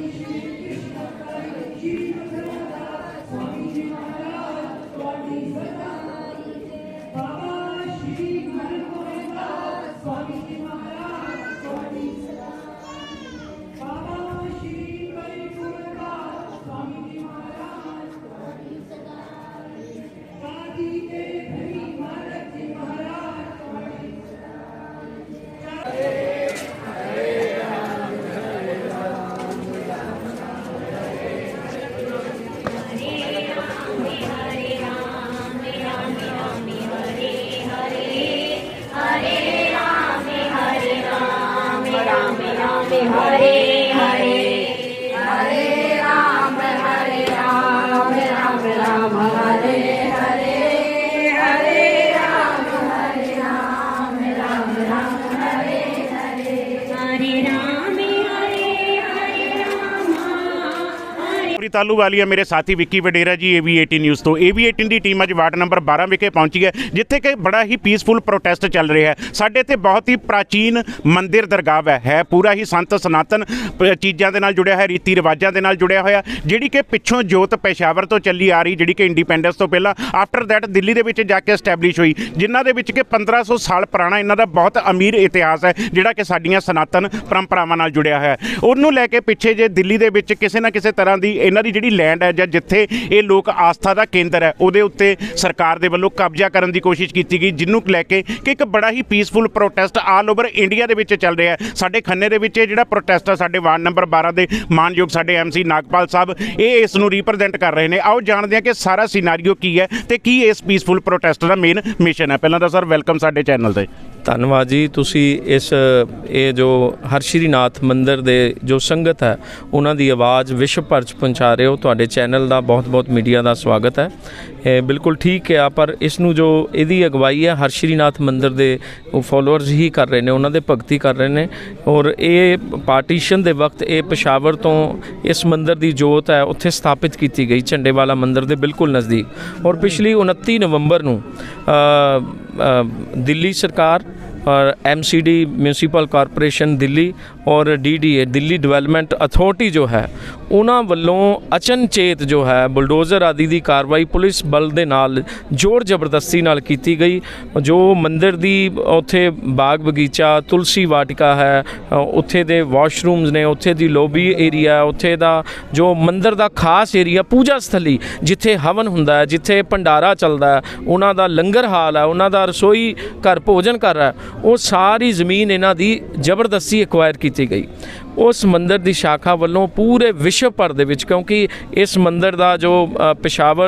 Thank you. ਪ੍ਰੀ ਤਾਲੂ ਵਾਲੀਆ ਮੇਰੇ ਸਾਥੀ ਵਿੱਕੀ ਵਡੇਰਾ ਜੀ AV18 ਨਿਊਜ਼ ਤੋਂ। AV18 ਦੀ ਟੀਮ ਅੱਜ ਵਾਰਡ ਨੰਬਰ 12 ਵਿਖੇ ਪਹੁੰਚੀ ਹੈ, ਜਿੱਥੇ ਕਿ ਬੜਾ ਹੀ ਪੀਸਫੁਲ ਪ੍ਰੋਟੈਸਟ ਚੱਲ ਰਿਹਾ ਹੈ। ਸਾਡੇ ਇੱਥੇ ਬਹੁਤ ਹੀ ਪ੍ਰਾਚੀਨ ਮੰਦਿਰ ਦਰਗਾਹ ਹੈ ਹੈ ਪੂਰਾ ਹੀ ਸੰਤ ਸਨਾਤਨ ਚੀਜ਼ਾਂ ਦੇ ਨਾਲ ਜੁੜਿਆ ਹੋਇਆ, ਰੀਤੀ ਰਿਵਾਜਾਂ ਦੇ ਨਾਲ ਜੁੜਿਆ ਹੋਇਆ, ਜਿਹੜੀ ਕਿ ਪਿੱਛੋਂ ਜੋਤ ਪੇਸ਼ਾਵਰ ਤੋਂ ਚੱਲੀ ਆ ਰਹੀ, ਜਿਹੜੀ ਕਿ ਇੰਡੀਪੈਂਡੈਂਸ ਤੋਂ ਪਹਿਲਾਂ ਆਫਟਰ ਦੈਟ ਦਿੱਲੀ ਦੇ ਵਿੱਚ ਜਾ ਕੇ ਐਸਟੈਬਲਿਸ਼ ਹੋਈ, ਜਿਨ੍ਹਾਂ ਦੇ ਵਿੱਚ ਕਿ 1500 ਸਾਲ ਪੁਰਾਣਾ ਇਹਨਾਂ ਦਾ ਬਹੁਤ ਅਮੀਰ ਇਤਿਹਾਸ ਹੈ, ਜਿਹੜਾ ਕਿ ਸਾਡੀਆਂ ਸਨਾਤਨ ਪਰੰਪਰਾਵਾਂ ਨਾਲ ਜੁੜਿਆ ਹੋਇਆ ਹੈ। ਉਹਨੂੰ ਲੈ ਕੇ ਪਿੱਛੇ ਜੇ ਦਿੱਲੀ ਦੇ ਵਿੱਚ ਕਿਸੇ ਨਾ ਕਿਸੇ ਤਰ੍ਹਾਂ ਦੀ ਇਹਨਾਂ ਦੀ ਜਿਹੜੀ ਲੈਂਡ ਹੈ ਜਾਂ ਜਿੱਥੇ ਇਹ ਲੋਕ ਆਸਥਾ ਦਾ ਕੇਂਦਰ ਹੈ, ਉਹਦੇ ਉੱਤੇ ਸਰਕਾਰ ਦੇ ਵੱਲੋਂ ਕਬਜ਼ਾ ਕਰਨ ਦੀ ਕੋਸ਼ਿਸ਼ ਕੀਤੀ ਗਈ ਜਿਹਨੂੰ ਲੈ ਕੇ ਕਿ ਇੱਕ ਬੜਾ ਹੀ peaceful protest all over India ਦੇ ਵਿੱਚ ਚੱਲ ਰਿਹਾ ਹੈ। ਸਾਡੇ ਖੰਨੇ ਦੇ ਵਿੱਚ ਇਹ ਜਿਹੜਾ ਪ੍ਰੋਟੈਸਟ ਹੈ ਸਾਡੇ ਵਾਰਡ ਨੰਬਰ 12 ਦੇ ਮਾਨਯੋਗ ਸਾਡੇ ਐਮਸੀ ਨਾਗਪਾਲ ਸਾਹਿਬ, ਇਹ ਇਸ ਨੂੰ ਰਿਪਰੈਜ਼ੈਂਟ ਕਰ ਰਹੇ ਨੇ। ਆਓ ਜਾਣਦੇ ਹਾਂ ਕਿ ਸਾਰਾ ਸਿਨੈਰੀਓ ਕੀ ਹੈ ਤੇ ਕੀ ਇਸ ਪੀਸਫੁਲ ਪ੍ਰੋਟੈਸਟ ਦਾ ਮੇਨ ਮਿਸ਼ਨ ਹੈ। ਪਹਿਲਾਂ ਤਾਂ ਸਰ ਵੈਲਕਮ ਸਾਡੇ ਚੈਨਲ ਤੇ। ਧੰਨਵਾਦ ਜੀ। ਤੁਸੀਂ ਇਸ, ਇਹ ਜੋ ਹਰਸ਼੍ਰੀਨਾਥ ਮੰਦਿਰ ਦੇ ਜੋ ਸੰਗਤ ਹੈ, ਉਹਨਾਂ ਦੀ ਆਵਾਜ਼ ਵਿਸ਼ਵ ਭਰ ਚ ਪਹੁੰਚਾ ਰਹੇ ਹੋ। ਤੁਹਾਡੇ ਚੈਨਲ ਦਾ ਬਹੁਤ-ਬਹੁਤ ਮੀਡੀਆ ਦਾ ਸਵਾਗਤ ਹੈ। ਬਿਲਕੁਲ ਠੀਕ ਹੈ, ਪਰ ਇਸ ਨੂੰ ਜੋ ਇਹਦੀ ਅਗਵਾਈ ਹੈ ਹਰਸ਼੍ਰੀਨਾਥ ਮੰਦਿਰ ਦੇ ਫਾਲੋਅਰਸ ਹੀ ਕਰ ਰਹੇ ਨੇ, ਉਹਨਾਂ ਦੇ ਭਗਤੀ ਕਰ ਰਹੇ ਨੇ ਔਰ ਇਹ ਪਾਰਟੀਸ਼ਨ ਦੇ ਵਕਤ ਇਹ ਪਸ਼ਾਵਰ ਤੋਂ ਇਸ ਮੰਦਿਰ ਦੀ ਜੋਤ ਹੈ, ਉੱਥੇ ਸਥਾਪਿਤ ਕੀਤੀ ਗਈ, ਝੰਡੇਵਾਲਾ ਮੰਦਿਰ ਦੇ ਬਿਲਕੁਲ ਨਜ਼ਦੀਕ ਔਰ ਪਿਛਲੀ 29 ਨਵੰਬਰ ਨੂੰ ਦਿੱਲੀ ਸਰਕਾਰ ਔਰ ਐਮਸੀਡੀ ਮਿਊਨਿਸਪਲ ਕਾਰਪੋਰੇਸ਼ਨ ਦਿੱਲੀ ਔਰ ਡੀਡੀਏ ਦਿੱਲੀ ਡਿਵੈਲਪਮੈਂਟ ਅਥਾਰਟੀ ਜੋ ਹੈ, ਉਹਨਾਂ ਵੱਲੋਂ ਅਚਨਚੇਤ ਜੋ ਹੈ, ਬੁਲਡੋਜ਼ਰ ਆਦਿ ਦੀ ਕਾਰਵਾਈ ਪੁਲਿਸ ਬਲ ਦੇ ਨਾਲ ਜ਼ੋਰ ਜ਼ਬਰਦਸਤੀ ਨਾਲ ਕੀਤੀ ਗਈ। ਜੋ ਮੰਦਿਰ ਦੀ ਉੱਥੇ ਬਾਗ ਬਗੀਚਾ, ਤੁਲਸੀ ਵਾਟਿਕਾ ਹੈ, ਉੱਥੇ ਦੇ ਵਾਸ਼ਰੂਮਸ ਨੇ, ਉੱਥੇ ਦੀ ਲੋਬੀ ਏਰੀਆ ਉੱਥੇ ਦਾ ਜੋ ਮੰਦਿਰ ਦਾ ਖਾਸ ਏਰੀਆ ਪੂਜਾ ਸਥਲੀ, ਜਿੱਥੇ ਹਵਨ ਹੁੰਦਾ ਹੈ, ਜਿੱਥੇ ਭੰਡਾਰਾ ਚੱਲਦਾ ਹੈ, ਉਹਨਾਂ ਦਾ ਲੰਗਰ ਹਾਲ ਹੈ, ਉਹਨਾਂ ਦਾ ਰਸੋਈ ਘਰ ਭੋਜਨ ਘਰ ਹੈ ਉਹ ਸਾਰੀ ਜ਼ਮੀਨ ਇਹਨਾਂ ਦੀ ਜ਼ਬਰਦਸਤੀ ਐਕਵਾਇਰ ਕੀਤੀ ਗਈ। ਉਸ ਮੰਦਿਰ ਦੀ ਸ਼ਾਖਾ ਵੱਲੋਂ ਪੂਰੇ ਵਿਸ਼ਵ ਭਰ ਦੇ ਵਿੱਚ ਕਿਉਂਕਿ ਇਸ ਮੰਦਿਰ ਦਾ ਜੋ ਅ,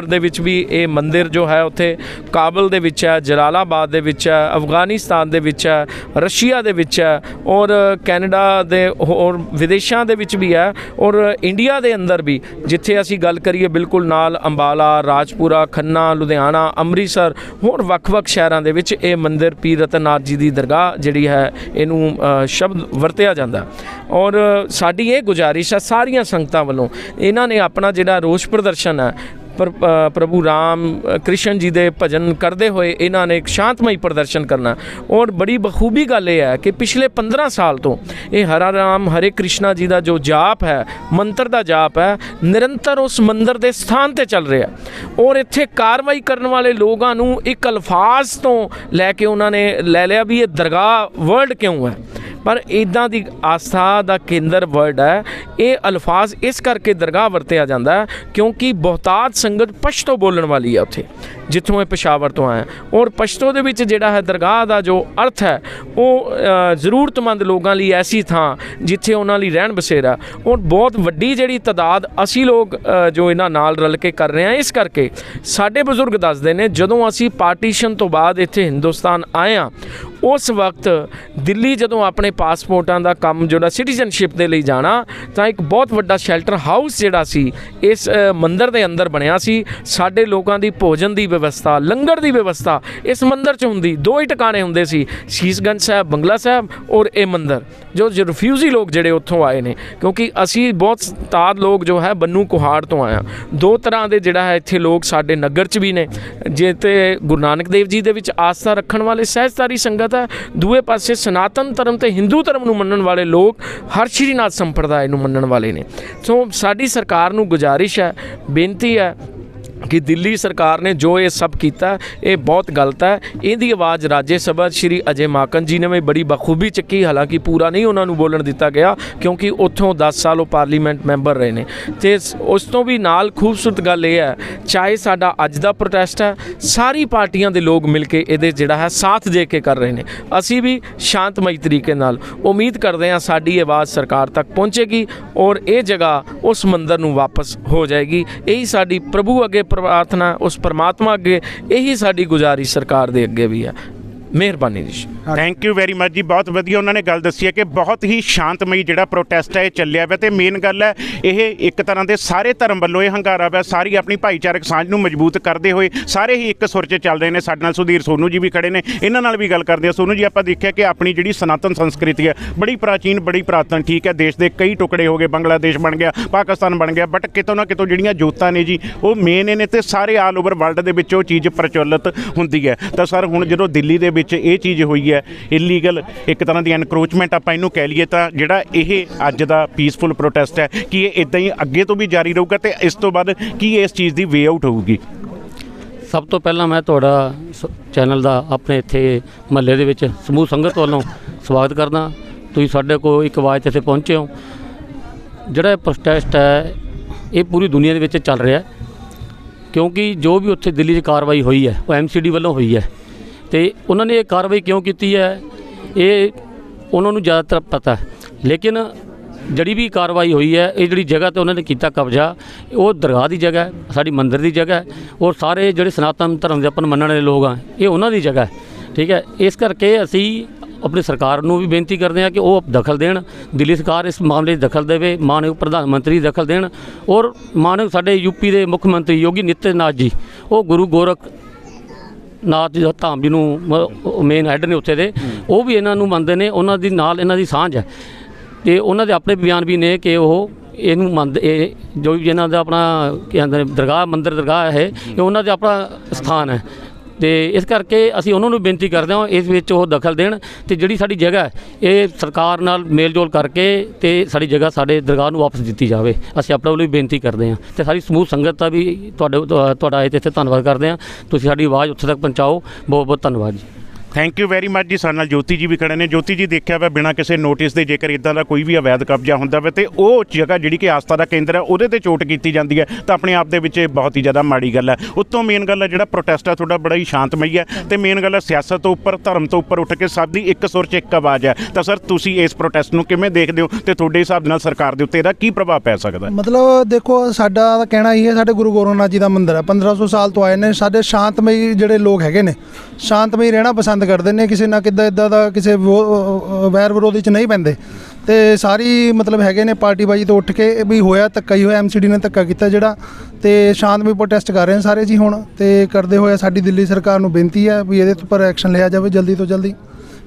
ਦੇ ਵਿੱਚ ਵੀ ਇਹ ਮੰਦਿਰ ਜੋ ਹੈ ਉੱਥੇ ਕਾਬਲ ਦੇ ਵਿੱਚ ਹੈ ਜਲਾਲਾਬਾਦ ਦੇ ਵਿੱਚ ਹੈ ਅਫਗਾਨਿਸਤਾਨ ਦੇ ਵਿੱਚ ਹੈ ਰਸ਼ੀਆ ਦੇ ਵਿੱਚ ਹੈ ਔਰ ਕੈਨੇਡਾ ਦੇ ਹੋਰ ਵਿਦੇਸ਼ਾਂ ਦੇ ਵਿੱਚ ਵੀ ਹੈ ਔਰ ਇੰਡੀਆ ਦੇ ਅੰਦਰ ਵੀ। ਜਿੱਥੇ ਅਸੀਂ ਗੱਲ ਕਰੀਏ ਬਿਲਕੁਲ ਨਾਲ ਅੰਬਾਲਾ ਰਾਜਪੁਰਾ ਖੰਨਾ ਲੁਧਿਆਣਾ ਅੰਮ੍ਰਿਤਸਰ ਹੋਰ ਵੱਖ-ਵੱਖ ਸ਼ਹਿਰਾਂ ਦੇ ਵਿੱਚ ਇਹ ਮੰਦਿਰ ਪੀਰ ਰਤਨਨਾਥ ਜੀ ਦੀ ਦਰਗਾਹ ਜਿਹੜੀ ਹੈ ਇਹਨੂੰ ਸ਼ਬਦ ਵਰਤਿਆ ਜਾਂਦਾ। ਔਰ ਸਾਡੀ ਇਹ ਗੁਜ਼ਾਰਿਸ਼ ਹੈ ਸਾਰੀਆਂ ਸੰਗਤਾਂ ਵੱਲੋਂ। ਇਹਨਾਂ ਨੇ ਆਪਣਾ ਜਿਹੜਾ ਰੋਸ ਪ੍ਰਦਰਸ਼ਨ ਹੈ ਪਰ ਪ੍ਰਭੂ ਰਾਮ ਕ੍ਰਿਸ਼ਨ ਜੀ ਦੇ ਭਜਨ ਕਰਦੇ ਹੋਏ ਇਹਨਾਂ ਨੇ ਇੱਕ ਸ਼ਾਂਤਮਈ ਪ੍ਰਦਰਸ਼ਨ ਕਰਨਾ। ਔਰ ਬੜੀ ਬਖੂਬੀ ਗੱਲ ਇਹ ਹੈ ਕਿ ਪਿਛਲੇ 15 ਸਾਲ ਤੋਂ ਇਹ ਹਰਾ ਰਾਮ, ਹਰੇ ਕ੍ਰਿਸ਼ਨਾ ਜੀ ਦਾ ਜੋ ਜਾਪ ਹੈ, ਮੰਤਰ ਦਾ ਜਾਪ ਹੈ, ਨਿਰੰਤਰ ਉਸ ਮੰਦਰ ਦੇ ਸਥਾਨ ਤੇ ਚੱਲ ਰਿਹਾ। ਔਰ ਇੱਥੇ ਕਾਰਵਾਈ ਕਰਨ ਵਾਲੇ ਲੋਕਾਂ ਨੂੰ ਇੱਕ ਅਲਫਾਜ਼ ਤੋਂ ਲੈ ਕੇ ਉਹਨਾਂ ਨੇ ਲੈ ਲਿਆ ਵੀ ਇਹ ਦਰਗਾਹ ਵਰਲਡ ਕਿਉਂ ਹੈ। ਪਰ ਇਦਾਂ ਦੀ ਆਸਥਾ ਦਾ ਕੇਂਦਰ ਵਰਡ ਹੈ। ਇਹ ਅਲਫਾਜ਼ ਇਸ ਕਰਕੇ ਦਰਗਾਹ ਵਰਤਿਆ ਜਾਂਦਾ ਹੈ ਕਿਉਂਕਿ ਬਹੁਤਾਤ ਸੰਗਤ ਪਸ਼ਤੋ ਬੋਲਣ ਵਾਲੀ ਹੈ ਉੱਥੇ, ਜਿੱਥੋਂ ਇਹ ਪਸ਼ਾਵਰ ਤੋਂ ਆਇਆ। ਔਰ ਪਸ਼ਤੋ ਦੇ ਵਿੱਚ ਜਿਹੜਾ ਹੈ ਦਰਗਾਹ ਦਾ ਜੋ ਅਰਥ ਹੈ, ਉਹ ਜ਼ਰੂਰਤਮੰਦ ਲੋਕਾਂ ਲਈ ਐਸੀ ਥਾਂ ਜਿੱਥੇ ਉਹਨਾਂ ਲਈ ਰਹਿਣ ਬਸੇਰਾ। ਔਰ ਬਹੁਤ ਵੱਡੀ ਜਿਹੜੀ ਤਦਾਦ ਅਸੀਂ ਲੋਕ ਜੋ ਇਹਨਾਂ ਨਾਲ ਰਲ ਕੇ ਕਰ ਰਹੇ ਹਾਂ, ਇਸ ਕਰਕੇ ਸਾਡੇ ਬਜ਼ੁਰਗ ਦੱਸਦੇ ਨੇ, ਜਦੋਂ ਅਸੀਂ ਪਾਰਟੀਸ਼ਨ ਤੋਂ ਬਾਅਦ ਇੱਥੇ ਹਿੰਦੁਸਤਾਨ ਆਏ ਹਾਂ ਉਸ ਵਕਤ ਦਿੱਲੀ ਜਦੋਂ ਆਪਣੇ ਪਾਸਪੋਰਟਾਂ ਦਾ ਕੰਮ ਜਿਹੜਾ ਸਿਟੀਜ਼ਨਸ਼ਿਪ ਦੇ ਲਈ ਜਾਣਾ ਤਾਂ ਇੱਕ ਬਹੁਤ ਵੱਡਾ ਸ਼ੈਲਟਰ ਹਾਊਸ ਜਿਹੜਾ ਸੀ ਇਸ ਅ, ਮੰਦਿਰ ਦੇ ਅੰਦਰ ਬਣਿਆ ਸੀ। ਸਾਡੇ ਲੋਕਾਂ ਦੀ ਭੋਜਨ ਦੀ ਵਿਵਸਥਾ ਲੰਗਰ ਦੀ ਵਿਵਸਥਾ ਇਸ ਮੰਦਿਰ 'ਚ ਹੁੰਦੀ ਦੋ ਹੀ ਟਿਕਾਣੇ ਹੁੰਦੇ ਸੀ ਸ਼ੀਸ਼ਗੰਜ ਸਾਹਿਬ ਬੰਗਲਾ ਸਾਹਿਬ ਔਰ ਇਹ ਮੰਦਿਰ ਜੋ ਜੋ ਰਿਫਿਊਜੀ ਲੋਕ ਜਿਹੜੇ ਉੱਥੋਂ ਆਏ ਨੇ ਕਿਉਂਕਿ ਅਸੀਂ ਬਹੁਤ ਤਾਦ ਲੋਕ ਜੋ ਹੈ ਬੰਨੂ ਕੁਹਾੜ ਤੋਂ ਆਇਆ ਦੋ ਤਰ੍ਹਾਂ ਦੇ ਜਿਹੜਾ ਹੈ ਇੱਥੇ ਲੋਕ ਸਾਡੇ ਨਗਰ 'ਚ ਵੀ ਨੇ ਜੇ ਤੇ ਗੁਰੂ ਨਾਨਕ ਦੇਵ ਜੀ ਦੇ ਵਿੱਚ ਆਸਥਾ ਰੱਖਣ ਵਾਲੇ ਸਹਿਜਤਾਰੀ ਸੰਗਤ ਸੰਗਤ ਹੈ, ਦੂਏ ਪਾਸੇ ਸਨਾਤਨ ਧਰਮ ਤੇ ਹਿੰਦੂ ਧਰਮ ਨੂੰ ਮੰਨਣ ਵਾਲੇ ਲੋਕ ਹਰ ਸ਼੍ਰੀਨਾਥ ਸੰਪਰਦਾਇ ਨੂੰ ਮੰਨਣ ਵਾਲੇ ਨੇ। ਸੋ ਸਾਡੀ ਸਰਕਾਰ ਨੂੰ ਗੁਜ਼ਾਰਿਸ਼ ਹੈ, ਬੇਨਤੀ ਹੈ ਕਿ ਦਿੱਲੀ ਸਰਕਾਰ ਨੇ ਜੋ ਇਹ ਸਭ ਕੀਤਾ, ਇਹ ਬਹੁਤ ਗਲਤ ਹੈ। ਇਹਦੀ ਆਵਾਜ਼ ਰਾਜ ਸਭਾ ਸ਼੍ਰੀ ਅਜੇ ਮਾਕਨ ਜੀ ਨੇ ਵੀ ਬੜੀ ਬਖੂਬੀ ਚੱਕੀ। ਹਾਲਾਂਕਿ ਪੂਰਾ ਨਹੀਂ ਉਹਨਾਂ ਨੂੰ ਬੋਲਣ ਦਿੱਤਾ ਗਿਆ, ਕਿਉਂਕਿ ਉੱਥੋਂ 10 ਸਾਲ ਉਹ ਪਾਰਲੀਮੈਂਟ ਮੈਂਬਰ ਰਹੇ ਨੇ। ਤੇ ਉਸ ਤੋਂ ਵੀ ਨਾਲ ਖੂਬਸੂਰਤ ਗੱਲ ਇਹ ਹੈ, ਚਾਹੇ ਸਾਡਾ ਅੱਜ ਦਾ ਪ੍ਰੋਟੈਸਟ ਹੈ, ਸਾਰੀ ਪਾਰਟੀਆਂ ਦੇ ਲੋਕ ਮਿਲ ਕੇ ਇਹਦੇ ਜਿਹੜਾ ਹੈ, ਸਾਥ ਦੇ ਕੇ ਕਰ ਰਹੇ ਨੇ। ਅਸੀਂ ਵੀ ਸ਼ਾਂਤਮਈ ਤਰੀਕੇ ਨਾਲ ਉਮੀਦ ਕਰਦੇ ਹਾਂ ਸਾਡੀ ਆਵਾਜ਼ ਸਰਕਾਰ ਤੱਕ ਪਹੁੰਚੇਗੀ ਔਰ ਇਹ ਜਗ੍ਹਾ ਉਸ ਮੰਦਰ ਨੂੰ ਵਾਪਸ ਹੋ ਜਾਏਗੀ। ਇਹੀ ਸਾਡੀ ਪ੍ਰਭੂ ਅੱਗੇ ਪ੍ਰਾਰਥਨਾ ਉਸ ਪਰਮਾਤਮਾ ਅੱਗੇ ਇਹੀ ਸਾਡੀ ਗੁਜ਼ਾਰਿਸ਼ ਸਰਕਾਰ ਦੇ ਅੱਗੇ ਵੀ ਹੈ ਮਿਹਰਬਾਨੀ ਜੀ। ਥੈਂਕ ਯੂ ਵੈਰੀ ਮੱਚ ਜੀ, ਬਹੁਤ ਵਧੀਆ ਉਹਨਾਂ ਨੇ ਗੱਲ ਦੱਸੀ ਹੈ ਕਿ ਬਹੁਤ ਹੀ ਸ਼ਾਂਤਮਈ ਜਿਹੜਾ ਪ੍ਰੋਟੈਸਟ ਹੈ, ਇਹ ਚੱਲਿਆ ਵਾ ਤੇ ਮੇਨ ਗੱਲ ਹੈ, ਇਹ ਇੱਕ ਤਰ੍ਹਾਂ ਦੇ ਸਾਰੇ ਧਰਮ ਵੱਲੋਂ ਇਹ ਹੰਗਾਰਾ ਵਾ, ਸਾਰੀ ਆਪਣੀ ਭਾਈਚਾਰਕ ਸਾਂਝ ਨੂੰ ਮਜ਼ਬੂਤ ਕਰਦੇ ਹੋਏ, ਸਾਰੇ ਹੀ ਇੱਕ ਸੁਰ 'ਚ ਚੱਲ ਰਹੇ ਨੇ, ਸਾਡੇ ਨਾਲ ਸੁਧੀਰ ਸੋਨੂ ਜੀ ਵੀ ਖੜੇ ਨੇ, ਇਹਨਾਂ ਨਾਲ ਵੀ ਗੱਲ ਕਰਦੇ ਆ ਸੋਨੂ ਜੀ, ਆਪਾਂ ਦੇਖਿਆ ਕਿ ਆਪਣੀ ਜਿਹੜੀ ਸਨਾਤਨ ਸੰਸਕ੍ਰਿਤੀ ਹੈ, ਬੜੀ ਪ੍ਰਾਚੀਨ, ਬੜੀ ਪੁਰਾਤਨ, ਠੀਕ ਹੈ, ਦੇਸ਼ ਦੇ ਕਈ ਟੁਕੜੇ ਹੋ ਗਏ, ਬੰਗਲਾਦੇਸ਼ ਬਣ ਗਿਆ, ਪਾਕਿਸਤਾਨ ਬਣ ਗਿਆ ਬਟ ਕਿਤੋਂ ਨਾ ਕਿਤੋਂ ਜਿਹੜੀਆਂ ਜੋਤਾਂ ਨੇ ਜੀ, ਉਹ ਮੇਨ ਨੇ ਤੇ ਸਾਰੇ ਆਲ ਓਵਰ ਵਰਲਡ ਦੇ ਵਿੱਚ ਉਹ ਚੀਜ਼ ਪ੍ਰਚਲਿਤ ਹੁੰਦੀ ਹੈ। ਤਾਂ ਸਰ, ਹੁਣ ਜਦੋਂ ਦਿੱਲੀ ਦੇ ਵਿੱਚ ਇਹ ਚੀਜ਼ ਹੋਈ ਹੈ ਹੈ ਇਲੀਗਲ ਇੱਕ ਤਰ੍ਹਾਂ ਦੀ ਐਨਕਰੋਚਮੈਂਟ ਆਪਾਂ ਇਹਨੂੰ ਕਹਿ ਲਈਏ ਤਾਂ ਜਿਹੜਾ ਇਹ ਅੱਜ ਦਾ ਪੀਸਫੁਲ ਪ੍ਰੋਟੈਸਟ ਹੈ ਕਿ ਇਹ ਇਦਾਂ ਹੀ ਅੱਗੇ ਤੋਂ ਵੀ ਜਾਰੀ ਰਹੂਗਾ ਤੇ ਇਸ ਤੋਂ ਬਾਅਦ ਕੀ ਇਸ ਚੀਜ਼ ਦੀ ਵੇ ਆਊਟ ਹੋਊਗੀ? ਸਭ ਤੋਂ ਪਹਿਲਾਂ ਮੈਂ ਤੁਹਾਡਾ ਸ- ਚੈਨਲ ਦਾ ਆਪਣੇ ਇੱਥੇ ਮਹੱਲੇ ਦੇ ਵਿੱਚ ਸਮੂਹ ਸੰਗਤ ਵੱਲੋਂ ਸਵਾਗਤ ਕਰਦਾ। ਤੁਸੀਂ ਸਾਡੇ ਕੋਲ ਇੱਕ ਆਵਾਜ਼ ਤੇ ਇੱਥੇ ਪਹੁੰਚੇ ਹੋ। ਜਿਹੜਾ ਪ੍ਰੋਟੈਸਟ ਹੈ, ਇਹ ਪੂਰੀ ਦੁਨੀਆ ਦੇ ਵਿੱਚ ਚੱਲ ਰਿਹਾ ਹੈ। ਕਿਉਂਕਿ ਜੋ ਵੀ ਉੱਥੇ ਦਿੱਲੀ 'ਚ ਕਾਰਵਾਈ ਹੋਈ ਹੈ, ਉਹ ਐਮਸੀਡੀ ਵੱਲੋਂ ਹੋਈ ਹੈ। ਤੇ ਉਹਨਾਂ ਨੇ ਇਹ ਕਾਰਵਾਈ ਕਿਉਂ ਕੀਤੀ ਹੈ? ਇਹ ਉਹਨਾਂ ਨੂੰ ਜ਼ਿਆਦਾਤਰ ਪਤਾ ਹੈ। ਲੇਕਿਨ ਜਿਹੜੀ ਵੀ ਕਾਰਵਾਈ ਹੋਈ ਹੈ, ਇਹ ਜਿਹੜੀ ਜਗ੍ਹਾ ਤੇ ਉਹਨਾਂ ਨੇ ਕੀਤਾ ਕਬਜ਼ਾ, ਉਹ ਦਰਗਾਹ ਦੀ ਜਗ੍ਹਾ ਹੈ, ਸਾਡੀ ਮੰਦਿਰ ਦੀ ਜਗ੍ਹਾ ਹੈ। ਔਰ ਸਾਰੇ ਜਿਹੜੇ ਸਨਾਤਨ ਧਰਮ ਦੇ ਆਪਾਂ ਮੰਨਣ ਵਾਲੇ ਲੋਕ ਆ, ਇਹ ਉਹਨਾਂ ਦੀ ਜਗ੍ਹਾ ਹੈ। ਠੀਕ ਹੈ? ਇਸ ਕਰਕੇ ਅਸੀਂ ਆਪਣੀ ਸਰਕਾਰ ਨੂੰ ਵੀ ਬੇਨਤੀ ਕਰਦੇ ਹਾਂ ਕਿ ਉਹ ਦਖਲ ਦੇਣ। ਦਿੱਲੀ ਸਰਕਾਰ ਇਸ ਮਾਮਲੇ 'ਚ ਦਖਲ ਦੇਵੇ, ਮਾਨਯੋਗ ਪ੍ਰਧਾਨ ਮੰਤਰੀ ਦਖਲ ਦੇਣ। ਔਰ ਮਾਨਯੋਗ ਸਾਡੇ ਯੂਪੀ ਦੇ ਮੁੱਖ ਮੰਤਰੀ ਯੋਗੀ ਨਿਤਿਆਨਾਥ ਜੀ, ਉਹ ਗੁਰੂ ਗੋਰਖ ਨਾਥ ਜੀ ਦਾ ਧਾਮ ਜੀ ਨੂੰ ਮੇਨ ਹੈੱਡ ਨੇ ਉੱਥੇ ਦੇ। ਉਹ ਵੀ ਇਹਨਾਂ ਨੂੰ ਮੰਨਦੇ ਨੇ ਉਹਨਾਂ ਦੀ ਨਾਲ ਇਹਨਾਂ ਦੀ ਸਾਂਝ ਹੈ। ਤੇ ਉਹਨਾਂ ਦੇ ਆਪਣੇ ਬਿਆਨ ਵੀ ਨੇ ਕਿ ਉਹ ਇਹਨੂੰ ਮੰਨਦੇ ਇਹ ਜੋ ਵੀ ਇਹਨਾਂ ਦਾ ਆਪਣਾ ਕੀ ਦਰਗਾਹ ਮੰਦਿਰ ਦਰਗਾਹ ਹੈ ਇਹ ਉਹਨਾਂ ਦਾ ਆਪਣਾ ਸਥਾਨ ਹੈ। ਤੇ ਇਸ ਕਰਕੇ ਅਸੀਂ ਉਹਨਾਂ ਨੂੰ ਬੇਨਤੀ ਕਰਦੇ ਹਾਂ ਇਸ ਵਿੱਚ ਉਹ ਦਖਲ ਦੇਣ ਤੇ ਜਿਹੜੀ ਸਾਡੀ ਜਗ੍ਹਾ ਹੈ, ਇਹ ਸਰਕਾਰ ਨਾਲ ਮੇਲਜੋਲ ਕਰਕੇ ਤੇ ਸਾਡੀ ਜਗ੍ਹਾ ਸਾਡੇ ਦਰਗਾਹ ਨੂੰ ਵਾਪਸ ਦਿੱਤੀ ਜਾਵੇ। ਅਸੀਂ ਆਪਣੇ ਵੱਲੋਂ ਵੀ ਬੇਨਤੀ ਕਰਦੇ ਹਾਂ ਤੇ ਸਾਰੀ ਸਮੂਹ ਸੰਗਤ ਦਾ ਵੀ ਤੁਹਾਡੇ, ਤੁਹਾਡਾ ਇੱਥੇ ਧੰਨਵਾਦ ਕਰਦੇ ਹਾਂ। ਤੁਸੀਂ ਸਾਡੀ ਆਵਾਜ਼ ਉੱਥੇ ਤੱਕ ਪਹੁੰਚਾਓ। ਬਹੁਤ ਬਹੁਤ ਧੰਨਵਾਦ ਜੀ। Thank you very much ji, ਸਾਡੇ ਨਾਲ ਜੋਤੀ ਜੀ ਵੀ ਖੜੇ ਨੇ। ਜੋਤੀ ਜੀ ਦੇਖਿਆ ਵਾ ਬਿਨਾਂ ਕਿਸੇ ਨੋਟਿਸ ਦੇ, ਜੇਕਰ ਇਦਾਂ ਦਾ ਕੋਈ ਵੀ ਅਵੈਧ ਕਬਜ਼ਾ ਹੁੰਦਾ ਵਾ ਤੇ ਉਹ ਜਗ੍ਹਾ ਜਿਹੜੀ ਕਿ ਆਸਥਾ ਦਾ ਕੇਂਦਰ ਹੈ, ਉਹਦੇ ਤੇ ਚੋਟ ਕੀਤੀ ਜਾਂਦੀ ਹੈ, ਤਾਂ ਆਪਣੇ ਆਪ ਦੇ ਵਿੱਚ ਇਹ ਬਹੁਤ ਹੀ ਜ਼ਿਆਦਾ ਮਾੜੀ ਗੱਲ ਹੈ। ਉੱਤੋਂ ਮੇਨ ਗੱਲ ਹੈ, ਜਿਹੜਾ ਪ੍ਰੋਟੈਸਟ ਆ ਤੁਹਾਡਾ ਬੜਾ ਹੀ ਸ਼ਾਂਤਮਈ ਹੈ ਤੇ ਮੇਨ ਗੱਲ ਹੈ, ਸਿਆਸਤ ਤੋਂ ਉੱਪਰ, ਧਰਮ ਤੋਂ ਉੱਪਰ ਉੱਠ ਕੇ ਸਭ ਦੀ ਇੱਕ ਸੁਰ 'ਚ ਇੱਕ ਆਵਾਜ਼ ਹੈ। ਤਾਂ ਸਰ ਤੁਸੀਂ ਇਸ ਪ੍ਰੋਟੈਸਟ ਨੂੰ ਕਿਵੇਂ ਦੇਖਦੇ ਹੋ ਤੇ ਤੁਹਾਡੇ ਹਿਸਾਬ ਨਾਲ ਸਰਕਾਰ ਦੇ ਉੱਤੇ ਇਹਦਾ ਕੀ ਪ੍ਰਭਾਵ ਪੈ ਸਕਦਾ ਹੈ? ਮਤਲਬ ਦੇਖੋ, ਸਾਡਾ ਤਾਂ ਕਹਿਣਾ ਇਹ ਹੈ, ਸਾਡੇ ਗੁਰੂ ਗੋਰਖਨਾਥ ਜੀ ਦਾ ਮੰਦਿਰ ਹੈ। 1500 ਸਾਲ ਤੋਂ ਆਏ ਨੇ, ਸਾਡੇ ਸ਼ਾਂਤਮਈ ਜਿਹੜੇ ਲੋਕ ਹੈਗੇ ਨੇ, ਸ਼ਾਂਤਮਈ ਰਹਿਣਾ ਪਸੰਦ ਕਰਦੇ ਨੇ ਕਿਸੇ ਨਾ ਕਿੱਦਾਂ ਇਦਾਂ ਦਾ ਕਿਸੇ ਵਿਰੋ- ਵੈਰ ਵਿਰੋਧੀ ਚ ਨਹੀਂ ਪੈਂਦੇ। ਤੇ ਸਾਰੀ ਮਤਲਬ ਹੈਗੇ ਨੇ ਪਾਰਟੀਬਾਜੀ ਤੋਂ ਉੱਠ ਕੇ ਵੀ ਹੋਇਆ, ਧੱਕਾ ਹੀ ਹੋਇਆ ਐਮਸੀਡੀ ਨੇ ਧੱਕਾ ਕੀਤਾ ਜਿਹੜਾ। ਤੇ ਸ਼ਾਂਤਮਈ ਪ੍ਰੋਟੈਸਟ ਕਰ ਰਹੇ ਨੇ ਸਾਰੇ ਜੀ ਹੁਣ, ਤੇ ਕਰਦੇ ਹੋਏ ਸਾਡੀ ਦਿੱਲੀ ਸਰਕਾਰ ਨੂੰ ਬੇਨਤੀ ਹੈ ਵੀ ਇਹਦੇ ਉੱਪਰ ਐਕਸ਼ਨ ਲਿਆ ਜਾਵੇ ਜਲਦੀ ਤੋਂ ਜਲਦੀ।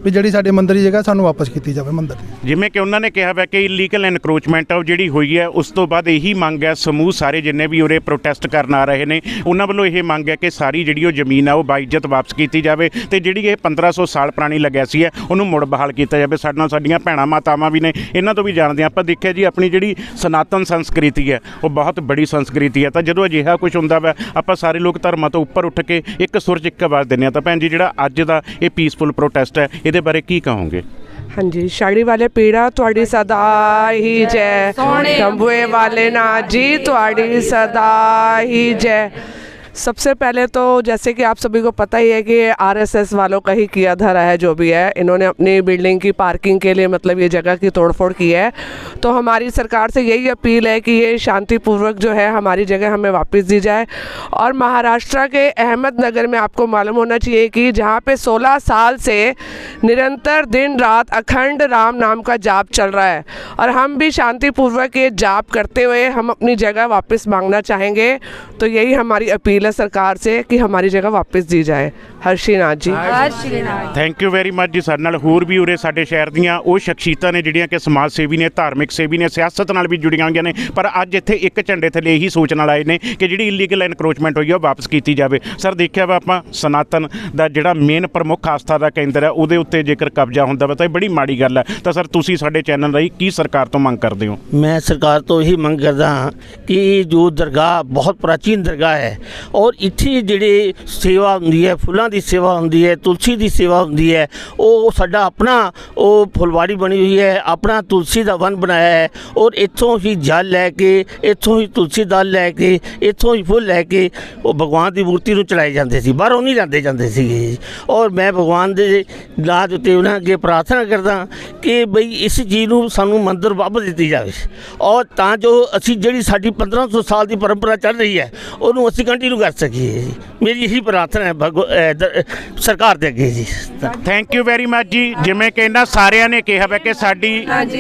ਵੀ ਜਿਹੜੀ ਸਾਡੇ ਮੰਦਰ ਦੀ ਜਗ੍ਹਾ ਸਾਨੂੰ ਵਾਪਸ ਕੀਤੀ ਜਾਵੇ ਮੰਦਰ ਦੀ। ਜਿਵੇਂ ਕਿ ਉਹਨਾਂ ਨੇ ਕਿਹਾ ਵਾ ਕਿ ਇਲੀਗਲ ਐਨਕਰੋਚਮੈਂਟ ਆ, ਉਹ ਜਿਹੜੀ ਹੋਈ ਹੈ, ਉਸ ਤੋਂ ਬਾਅਦ ਇਹੀ ਮੰਗ ਹੈ, ਸਮੂਹ ਸਾਰੇ ਜਿੰਨੇ ਵੀ ਉਰੇ ਪ੍ਰੋਟੈਸਟ ਕਰਨ ਆ ਰਹੇ ਨੇ, ਉਹਨਾਂ ਵੱਲੋਂ ਇਹ ਮੰਗ ਹੈ ਕਿ ਸਾਰੀ ਜਿਹੜੀ ਉਹ ਜ਼ਮੀਨ ਆ, ਉਹ ਬਾਈਜਤ ਵਾਪਸ ਕੀਤੀ ਜਾਵੇ ਤੇ ਜਿਹੜੀ ਇਹ 1500 ਸਾਲ ਪੁਰਾਣੀ ਲੈਗੈਸੀ ਹੈ ਉਹਨੂੰ ਮੁੜ ਬਹਾਲ ਕੀਤਾ ਜਾਵੇ। ਸਾਡੇ ਨਾਲ ਸਾਡੀਆਂ ਭੈਣਾਂ ਮਾਤਾਵਾਂ ਵੀ ਨੇ, ਇਹਨਾਂ ਤੋਂ ਵੀ ਜਾਣਦੇ ਹਾਂ। ਆਪਾਂ ਦੇਖਿਆ ਜੀ, ਆਪਣੀ ਜਿਹੜੀ ਸਨਾਤਨ ਸੰਸਕ੍ਰਿਤੀ ਹੈ, ਉਹ ਬਹੁਤ ਬੜੀ ਸੰਸਕ੍ਰਿਤੀ ਹੈ। ਤਾਂ ਜਦੋਂ ਅਜਿਹਾ ਕੁਝ ਹੁੰਦਾ ਵਾ, ਆਪਾਂ ਸਾਰੇ ਲੋਕ ਧਰਮਾਂ ਤੋਂ ਉੱਪਰ ਉੱਠ ਕੇ ਇੱਕ ਸੁਰਜ ਇੱਕ ਆਵਾਜ਼ ਦਿੰਦੇ ਹਾਂ। ਤਾਂ ਭੈਣ ਜੀ, ਜਿਹੜਾ ਅੱਜ ਦਾ ਇਹ ਪੀਸਫੁਲ ਪ੍ਰੋਟੈਸਟ ਹੈ ਇਹਦੇ ਬਾਰੇ ਕੀ ਕਹੋਗੇ? ਹਾਂਜੀ ਸ਼ਾਇਰੀ ਵਾਲੇ ਪੀੜਾ ਤੁਹਾਡੀ ਸਦਾ ਹੀ ਜੈ। ਤੰਬੂਏ ਵਾਲੇ ਨਾ ਜੀ ਤੁਹਾਡੀ ਸਦਾ ਹੀ ਜੈ। सबसे पहले तो जैसे कि आप सभी को पता ही है कि आरएसएस वालों का ही किया धरा है जो भी है। इन्होंने अपनी बिल्डिंग की पार्किंग के लिए मतलब ये जगह की तोड़फोड़ की है। तो हमारी सरकार से यही अपील है कि ये शांतिपूर्वक जो है हमारी जगह हमें वापस दी जाए। और महाराष्ट्र के अहमदनगर में आपको मालूम होना चाहिए कि जहाँ पे 16 साल से निरंतर दिन रात अखंड राम नाम का जाप चल रहा है और हम भी शांतिपूर्वक ये जाप करते हुए हम अपनी जगह वापस मांगना चाहेंगे तो यही हमारी अपील अपील है सरकार से कि हमारी जगह वापस दी जाए Harshi Nath ji thank you very much ਜੀ ਸਾਡੇ ਨਾਲ ਹੋਰ ਵੀ ਉਰੇ ਸਾਡੇ ਸ਼ਹਿਰ ਦੀਆਂ ਉਹ ਸ਼ਖਸੀਅਤਾਂ ਨੇ ਜਿਹੜੀਆਂ ਕਿ ਸਮਾਜ ਸੇਵੀ ਨੇ ਧਾਰਮਿਕ ਸੇਵੀ ਨੇ ਸਿਆਸਤ ਨਾਲ ਵੀ ਜੁੜੀਆਂ ਹੋਈਆਂ ਨੇ ਪਰ ਅੱਜ ਇੱਥੇ ਇੱਕ ਝੰਡੇ ਥੱਲੇ ਇਹੀ ਸੋਚ ਨਾਲ ਆਏ ਨੇ ਕਿ ਜਿਹੜੀ ਇਲੀਗਲ ਐਨਕਰੋਚਮੈਂਟ ਹੋਈ ਆ ਉਹ ਵਾਪਸ ਕੀਤੀ ਜਾਵੇ ਸਰ ਦੇਖਿਆ ਵਾ ਆਪਾਂ ਸਨਾਤਨ ਦਾ ਜਿਹੜਾ ਮੇਨ ਪ੍ਰਮੁੱਖ ਆਸਥਾ ਦਾ ਕੇਂਦਰ ਹੈ ਉਹਦੇ ਉੱਤੇ ਜੇਕਰ ਕਬਜ਼ਾ ਹੁੰਦਾ ਵਾ ਤਾਂ ਇਹ ਬੜੀ ਮਾੜੀ ਗੱਲ ਹੈ ਤਾਂ ਸਰ ਤੁਸੀਂ ਸਾਡੇ ਚੈਨਲ ਰਾਹੀਂ ਕੀ ਸਰਕਾਰ ਤੋਂ ਮੰਗ ਕਰਦੇ ਹੋ ਮੈਂ ਸਰਕਾਰ ਤੋਂ ਇਹੀ ਮੰਗ ਕਰਦਾ ਹਾਂ ਕਿ ਇਹ ਜੋ ਦਰਗਾਹ ਬਹੁਤ ਪ੍ਰਾਚੀਨ ਦਰਗਾਹ ਹੈ ਔਰ ਇੱਥੇ ਜਿਹੜੇ ਸੇਵਾ ਹੁੰਦੀ ਹੈ, ਫੁੱਲਾਂ ਦੀ ਸੇਵਾ ਹੁੰਦੀ ਹੈ, ਤੁਲਸੀ ਦੀ ਸੇਵਾ ਹੁੰਦੀ ਹੈ, ਉਹ ਸਾਡਾ ਆਪਣਾ, ਉਹ ਫੁਲਵਾੜੀ ਬਣੀ ਹੋਈ ਹੈ, ਆਪਣਾ ਤੁਲਸੀ ਦਾ ਵਨ ਬਣਾਇਆ ਹੈ ਔਰ ਇੱਥੋਂ ਹੀ ਜਲ ਲੈ ਕੇ, ਇੱਥੋਂ ਹੀ ਤੁਲਸੀ ਦਲ ਲੈ ਕੇ, ਇੱਥੋਂ ਹੀ ਫੁੱਲ ਲੈ ਕੇ, ਉਹ ਭਗਵਾਨ ਦੀ ਮੂਰਤੀ ਨੂੰ ਚੜਾਏ ਜਾਂਦੇ ਸੀ, ਬਾਹਰੋਂ ਨਹੀਂ ਜਾਂਦੇ ਜਾਂਦੇ ਸੀਗੇ। ਔਰ ਮੈਂ ਭਗਵਾਨ ਦੇ ਨਾਂ ਉੱਤੇ ਉਹਨਾਂ ਅੱਗੇ ਪ੍ਰਾਰਥਨਾ ਕਰਦਾ ਕਿ ਬਈ ਇਸ ਚੀਜ਼ ਨੂੰ ਸਾਨੂੰ ਮੰਦਰ ਵਾਪਸ ਦਿੱਤੀ ਜਾਵੇ। ਔਰ ਤਾਂ ਜੋ ਅਸੀਂ ਜਿਹੜੀ ਸਾਡੀ 1500 ਸਾਲ ਦੀ ਪਰੰਪਰਾ ਚੱਲ ਰਹੀ ਹੈ, ਉਹਨੂੰ ਅਸੀਂ ਕੰਟੀਨਿਊ ਕਰ ਸਕੀਏ ਜੀ। ਮੇਰੀ ਇਹੀ ਪ੍ਰਾਰਥਨਾ ਹੈ ਭਗਵ- ਸਰਕਾਰ ਦੇ ਅੱਗੇ ਜੀ। ਥੈਂਕ ਯੂ ਵੈਰੀ ਮਚ ਜੀ। ਜਿਵੇਂ ਕਿ ਇਹਨਾਂ ਸਾਰਿਆਂ ਨੇ ਕਿਹਾ ਵਾ ਕਿ ਸਾਡੀ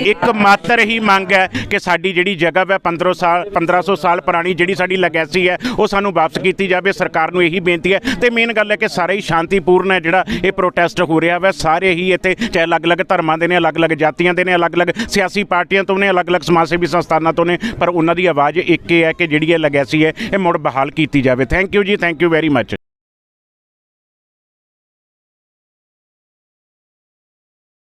ਇੱਕ ਮਾਤਰ ਹੀ ਮੰਗ ਹੈ ਕਿ ਸਾਡੀ ਜਿਹੜੀ ਜਗ੍ਹਾ ਵਾ 1500 ਸਾਲ 1500 ਸਾਲ ਪੁਰਾਣੀ ਜਿਹੜੀ ਸਾਡੀ ਲੈਗੈਸੀ ਹੈ ਉਹ ਸਾਨੂੰ ਵਾਪਸ ਕੀਤੀ ਜਾਵੇ। ਸਰਕਾਰ ਨੂੰ ਇਹੀ ਬੇਨਤੀ ਹੈ। ਤੇ ਮੇਨ ਗੱਲ ਹੈ ਕਿ ਸਾਰੇ ਹੀ ਸ਼ਾਂਤੀਪੂਰਨ ਹੈ ਜਿਹੜਾ ਇਹ ਪ੍ਰੋਟੈਸਟ ਹੋ ਰਿਹਾ ਵਾ। ਸਾਰੇ ਹੀ ਇੱਥੇ ਚਾਹੇ ਅਲੱਗ-ਅਲੱਗ ਧਰਮਾਂ ਦੇ ਨੇ ਅਲੱਗ-ਅਲੱਗ ਜਾਤੀਆਂ ਦੇ ਨੇ ਅਲੱਗ-ਅਲੱਗ ਸਿਆਸੀ ਪਾਰਟੀਆਂ ਤੋਂ ਨੇ ਅਲੱਗ-ਅਲੱਗ ਸਮਾਜ ਸੇਵੀ ਸੰਸਥਾਨਾਂ ਤੋਂ ਨੇ ਪਰ ਉਹਨਾਂ ਦੀ ਆਵਾਜ਼ ਇੱਕ ਹੀ ਹੈ ਕਿ ਜਿਹੜੀ ਇਹ ਲੈਗੈਸੀ ਹੈ ਇਹ ਮੁੜ ਬਹਾਲ ਕੀਤੀ ਜਾਵੇ thank you ji thank you very much